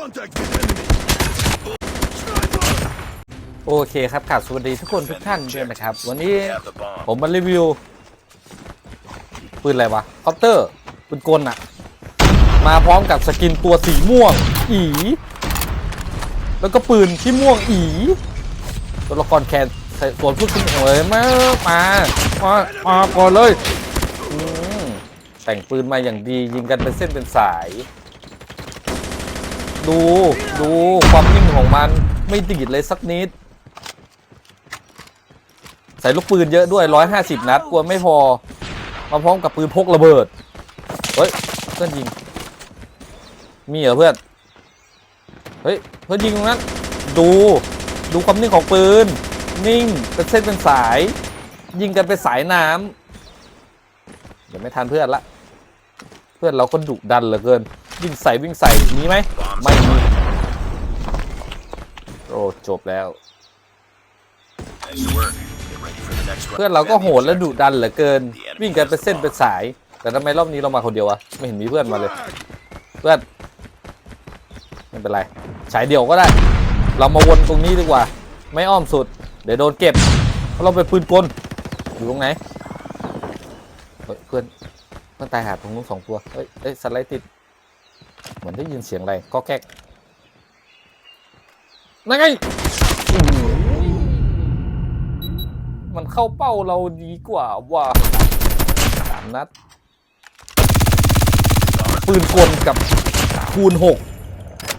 contact with enemy. Sniper! โอเคครับกราบสวัสดีทุกคนทุกท่านด้วยนะครับ วันนี้ Have the bomb. ผมมารีวิวปืนอะไรวะคอปเตอร์ปืนกลอะมาพร้อมกับสกินตัวสีม่วง อี แล้วก็ปืนที่ม่วงอีตัวละครแคนใส่ส่วนพูดขึ้นเลยมามามามาก่อนเลย อืมแต่งปืนมาอย่างดียิงกันเป็นเส้นเป็นสาย ดูดูความนิ่งของมันไม่ติดเลยสักนิด ใส่ลูกปืนเยอะด้วย150นัดกลัวไม่พอ มาพร้อมกับปืนพกระเบิด เฮ้ย เพื่อนยิง มีเหรอเพื่อน เฮ้ย เพื่อนยิงตรงนั้น ดู ดูความนิ่งของปืน นิ่ง เป็นเส้นเป็นสาย ยิงกันเป็นสายน้ำเดี๋ยวไม่ทันเพื่อนละ เพื่อนเราก็ดุดันเหลือเกิน วิ่งใส่วิ่งใส่มีไหมไม่มีโอ้จบแล้ว เพื่อนเราก็โหดและดุดันเหลือเกิน วิ่งกันเป็นเส้นเป็นสาย แต่ทำไมรอบนี้เรามาคนเดียววะไม่เห็นมีเพื่อนมาเลย เพื่อนไม่เป็นไรฉายเดี่ยวก็ได้ เรามาวนตรงนี้ดีกว่า ไม่อ้อมสุด เดี๋ยวโดนเก็บเพราะเราเป็นปืนกลอยู่ตรงไหนเพื่อนเพื่อนตายหาตรงนู้นสองตัวเฮ้ยเอ้ยสไลด์ติด เหมือนได้ยินเสียงอะไรก็แก๊กนั่นไงอื้อหือมันเข้าเป้าเราดีกว่าว่าสามนัด ปืนกลกับคูณหก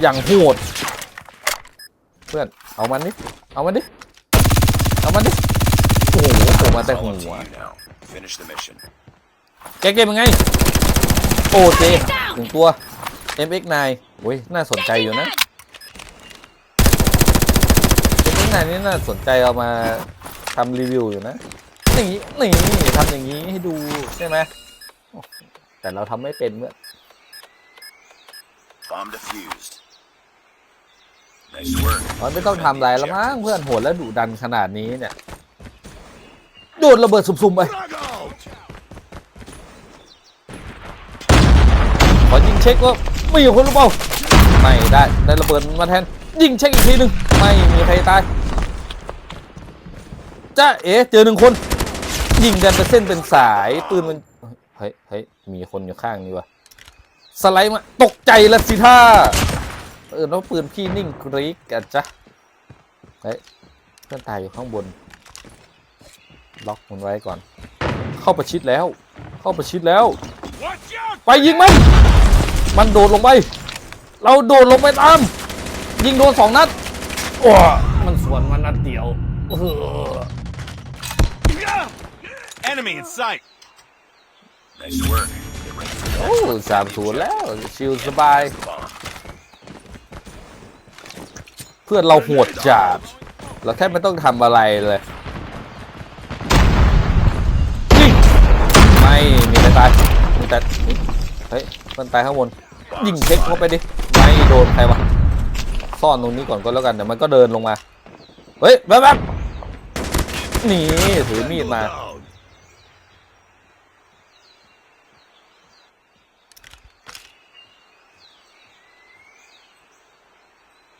อย่างโหด เพื่อน เอามันดิ เอามันดิ เอามันดิ โอ้โหผมมาแต่ It's หั all up to ว you now. Finish the mission. แกเกมยังไง โอเจถึงตัว MX9 โอ้ยน่าสนใจอยู่นะ MX9 นี่น่าสนใจเอามาทำรีวิวอยู่นะนี่นี่ทำอย่างนี้ให้ดูใช่ไหมโอ้แต่เราทำไม่เป็นเมื่อ Bomb defused. Nice work. มันไม่ต้องทำอะไรแล้วมั้งเพื่อนโหดและดุดันขนาดนี้เนี่ย โดนระเบิดสุ่มๆไป Frag out! ขอยิงเช็คว่า ไม่มีคนหรือเปล่าไม่ได้ได้ระเบิดมาแทน ยิงเช็คอีกทีหนึ่งไม่มีใครตายจ้าเอ๋เจอหนึ่งคน ยิงกันเป็นเส้นเป็นสายปืนมันเฮ้ยเฮ้ยมีคนอยู่ข้างนี่วะสไลด์มาตกใจละสิท่าเออแล้วปืนพี่นิ่งกรี๊กกันจ้ะเฮ้ยเพื่อนตายอยู่ข้างบน ล็อกมันไว้ก่อน เข้าประชิดแล้ว เข้าประชิดแล้ว ไปยิงมัน มันโดดลงไป เราโดดลงไปตาม ยิงโดนสองนัดโอ้มันสวนมันนัดเดียวเออ Enemy in sight! Nice work. Get ready for the โอ้ next one. สามศูนย์แล้วชิลสบาย Bomb. เพื่อนเราโหดจัดเราแทบไม่ต้องทำอะไรเลยยิงไม่มีใครตายมีแต่เฮ้ยมันตายข้างบน ยิงเช็คเข้าไปดิไม่โดนใครวะซ่อนตรงนี้ก่อนก็แล้วกันเดี๋ยวมันก็เดินลงมา เฮ้ยแป๊บแป๊บนี่ถือมีดมา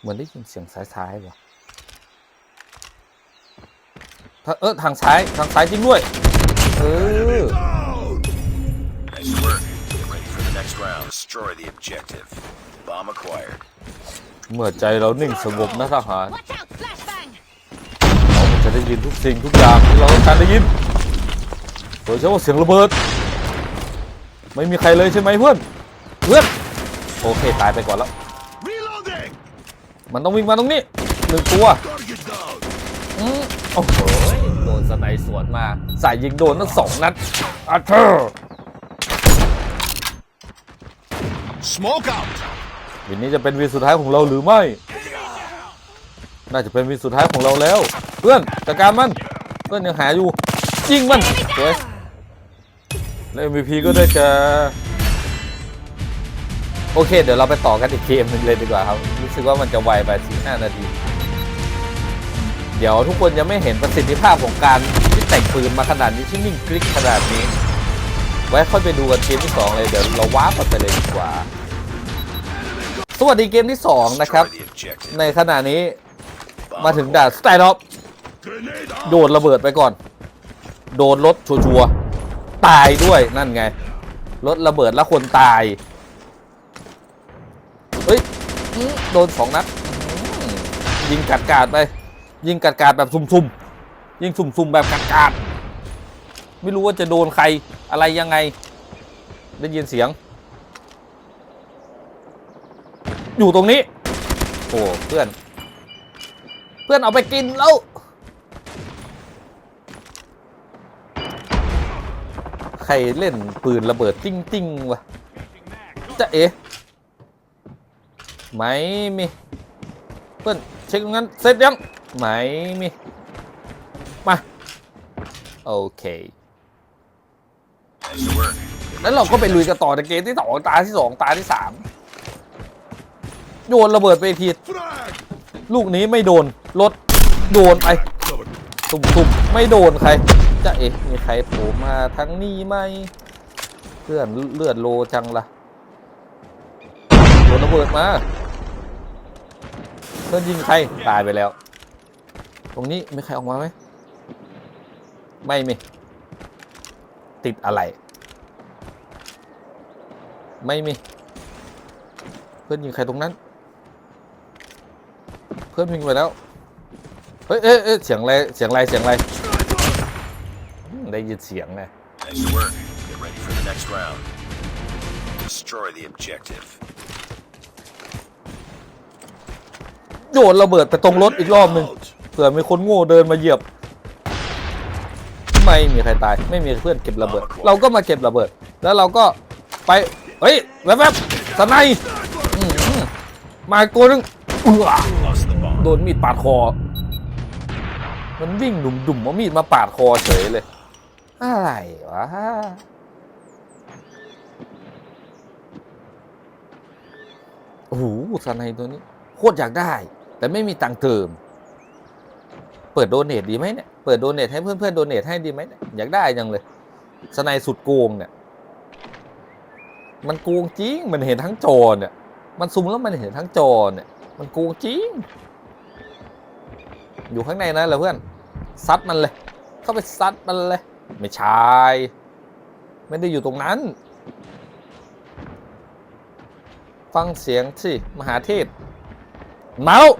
เหมือนได้ยินเสียงซ้ายๆว่ะถ้าเออทางซ้ายทางซ้ายจริงด้วย เออ Destroy the objective. Bomb acquired. เมื่อใจเรานิ่งสงบนะทหาร Watch out, flashbang! เราจะได้ยินทุกสิ่งทุกอย่างที่เราต้องการได้ยินโดยเฉพาะเสียงระเบิด ไม่มีใครเลยใช่ไหมเพื่อน เพื่อน โอเคตายไปก่อนแล้ว Reloading! มันต้องวิ่งมาตรงนี้หนึ่งตัว Target down! อืมโอ้โหโดนสไนสวนมา สายยิงโดนทั้งสองนัดอัเธอร์ Smoke out! วินนี้จะเป็นวินสุดท้ายของเราหรือไม่ น่าจะเป็นวินสุดท้ายของเราแล้ว เพื่อนจัดการมัน เพื่อนยังหาอยู่ยิงมันสวยแล้ว MVP ก็ได้จะโอเค เดี๋ยวเราไปต่อกันอีกเกมหนึงเลยดีกว่าครับ รู้สึกว่ามันจะไวไปสี่ห้านาที เดี๋ยวทุกคนยังไม่เห็นประสิทธิภาพของการที่แต่งปืนมาขนาดนี้ที่นิ่งคลิกขนาดนี้ ไว้ค่อยไปดูกันเกมที่สองเลย เดี๋ยวเราว้ากันไปเลยดีกว่า สวัสดีเกมที่สองนะครับ Destroy the objective. ในขณะนี้ Bomb มาถึงด่านสไตล์ล็อ Grenade โดนระเบิดไปก่อน โดนรถชัวร์ๆตายด้วยนั่นไง รถระเบิดแล้วคนตายเฮ้ยอื้อโดนสองนัดอื้อยิงกัดกาดๆไป ยิงกัดกาดๆแบบซุ่มๆ ยิงซุ่มๆ แบบกัดกาดๆไม่รู้ว่าจะโดนใครอะไรยังไง ได้ยินเสียง อยู่ตรงนี้ โอ้เพื่อน เพื่อนเอาไปกินแล้ว ใครเล่นปืนระเบิดติ้งติ้งๆวะจะเอ๋ไม่มี เพื่อนเช็คตรงนั้นเสร็จยังไม่มี มา โอเค Nice work. แล้วเราก็ไปลุยกันต่อในเกมที่สองตาที่สองตาที่สาม โยนระเบิดไปทีลูกนี้ไม่โดนรถโดนไปตุ่มๆไม่โดนใครจะเอ๊ะมีใครโผล่มาทั้งนี้ไหมเพื่อนเลือดโลจังละโดนระเบิดมาเพื่อนยิงใครตายไปแล้ว ตรงนี้มีใครออกมาไหมไม่มีติดอะไร ไม่มีเพื่อนยิงใครตรงนั้น พื่อนยิงไปแล้ว เฮ้ยเอ้ยเอ้ยเสียงอะไร เสียงอะไร เสียงอะไรอืมได้ยินเสียงไง Nice work. Get ready for the next round. Destroy the objective. โยนระเบิดไปตรงรถอีกรอบหนึ่ง Out. เผื่อมีคนโง่เดินมาเหยียบ ไม่มีใครตาย ไม่มีเพื่อนเก็บระเบิด เราก็มาเก็บระเบิด แล้วเราก็ไป เฮ้ย แวบๆสไนป์อื้อหือมาอีกตัวหนึงเอื้อ Lost the bomb. โดนมีดปาดคอ มันวิ่งดุ่มๆเอามีดมาปาดคอเฉยเลย อะไรวะโอ้โหสไนตัวนี้ โคตรอยากได้ แต่ไม่มีตังค์เติม เปิดโดเนทดีไหมเนี่ย เปิดโดเนทให้เพื่อนๆโดเนทให้ดีไหมเนี่ยอยากได้จังเลยสไนสุดโกงเนี่ย มันโกงจริง มันเห็นทั้งจอเนี่ย มันซูมแล้วมันเห็นทั้งจอเนี่ย มันโกงจริง อยู่ข้างในนั้นเหรอเพื่อนซัดมันเลย เข้าไปซัดมันเลย ไม่ใช่ไม่ได้อยู่ตรงนั้น ฟังเสียงสิมหาเทพมาแล้ว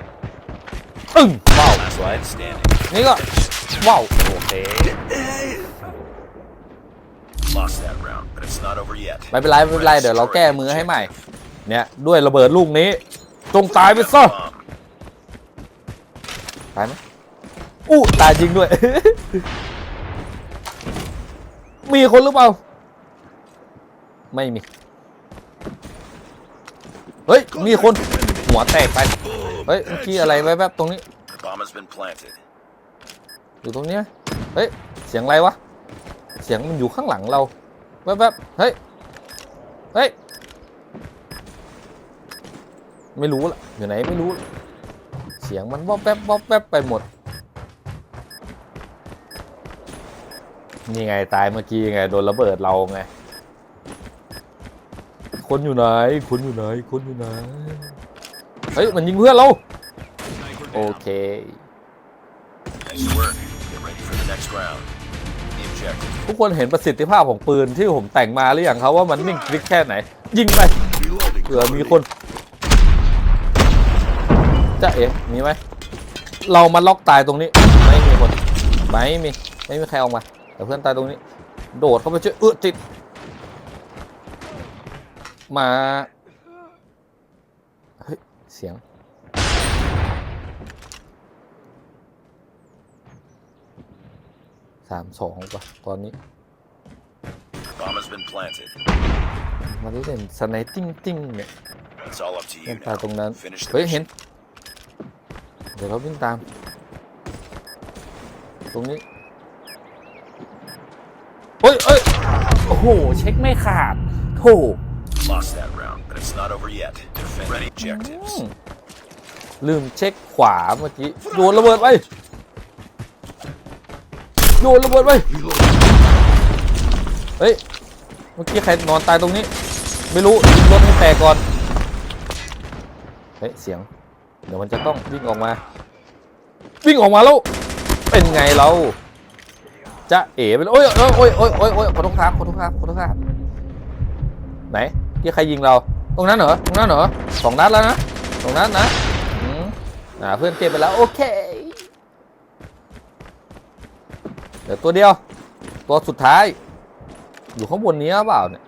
ตึ้งว้าว Last man standing. นี่ก็ว้าวโอเค Lost that round, but it's not over yet. ไม่เป็นไรไม่เป็นไรเดี๋ยวเราแก้มือให้ใหม่ เนี่ย ด้วยระเบิดลูกนี้ จงตายไปซะ Bomb. ตายไหมอู้ตายจริงด้วย มีคนหรือเปล่า ไม่มี เฮ้ย มีคน หัวแตกไป เฮ้ยเมื่อกี้อะไรแวบๆตรงนี้ bomb has been planted. อยู่ตรงเนี้ยเฮ้ย เสียงอะไรวะ เสียงมันอยู่ข้างหลังเรา แวบๆ เฮ้ย เฮ้ย ไม่รู้ละอยู่ไหนไม่รู้ละ เสียงมันวอบแวบวอบแวบไปหมด นี่ไงตายเมื่อกี้ไงโดนระเบิดเราไง คนอยู่ไหน คนอยู่ไหน คนอยู่ไหน เฮ้ย มันยิงเพื่อนเรา โอเค Nice work. Get ready for the next round. The objective. ทุกคนเห็นประสิทธิภาพของปืนที่ผมแต่งมาหรือยังครับว่ามันนิ่งคลิกแค่ไหน ยิงไป Reloading. เผื่อมีคน จะเอ๋มีไหมเรามาล็อกตายตรงนี้ ไม่มีคนไม่มีไม่มีใครออกมาแต่เพื่อนตายตรงนี้ โดดเข้าไปช่วยเออติดมาเฮ้ยเสียงสามสองป่ะตอนนี้ Bomb has been planted. มันเล่นสไนติ้งติ้งเนี่ย It's all up to เล่ you นตา now. ตรงนั้น Finish the เฮ้ย เห็น mission. เดี๋ยวเราวิ่งตาม ตรงนี้เฮ้ยเอ้ยโอ้โห เช็คไม่ขาดโธ่ Lost that round, but it's not over yet. Defend the อื objectives. มลืมเช็คขวาเมื่อกี้โยนระเบิดไปโยนระเบิดไปเฮ้ย เมื่อกี้ใครนอนตายตรงนี้ ไม่รู้ยิงรถให้แตกก่อน เฮ้ย เสียง เดี๋ยวมันจะต้องวิ่งออกมา วิ่งออกมาแล้ว เป็นไงเราจะเอ๋ไปโอ้ยโอ้ยโอ้ยโอ้ยโอ้ยโอ้ยขอโทษครับขอโทษครับขอโทษครับไหนที่ใครยิงเรา ตรงนั้นเหรอตรงนั้นเหรอสองนัดแล้วนะสองนัดนะอ่าเพื่อนเก็บไปแล้วโอเคเดี๋ยวตัวเดียว ตัวสุดท้าย อยู่ข้างบนนี้หรือเปล่าเนี่ย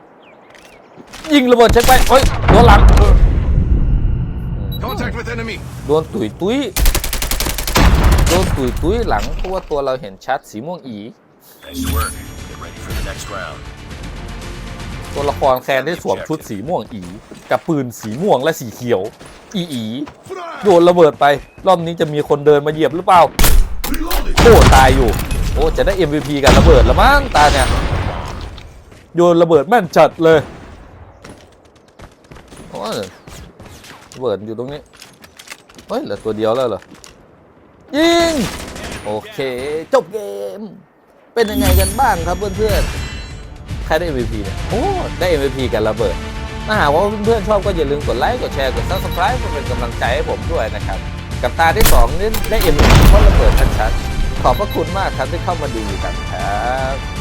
ยิงระเบิดเช็คไปเฮ้ยโดนหลังอืม with enemy. โดนตุยตุยโดนตุยตุยหลังเพราะว่าตัวเราเห็นชัดสีม่วงอี Nice work. Get ready for the next round. ตัวละครแคนได้สวมชุดสีม่วงอี กับปืนสีม่วงและสีเขียว อีอี Fire. โยนระเบิดไป รอบนี้จะมีคนเดินมาเหยียบหรือเปล่า Reloading. โอ้ตายอยู่ โอ้จะได้ MVP กันระเบิดแล้วมั้งตาเนี่ย โยนระเบิดแม่นจัดเลยโอ้ยระเบิดอยู่ตรงนี้ เฮ้ยเหลือตัวเดียวแล้วเหรอ ยิง โอเค จบเกม เป็นยังไงกันบ้างครับเพื่อนๆ ใครได้ MVP เนี่ยโอ้ได้ MVP กันระเบิดถ้าหากว่าเพื่อนๆชอบก็อย่าลืมกดไลค์กดแชร์กด subscribe เพื่อเป็นกำลังใจให้ผมด้วยนะครับ กับตาที่2นี่ได้ MVP เพราะระเบิดชัดๆขอบพระคุณมากครับที่เข้ามาดูกันครับ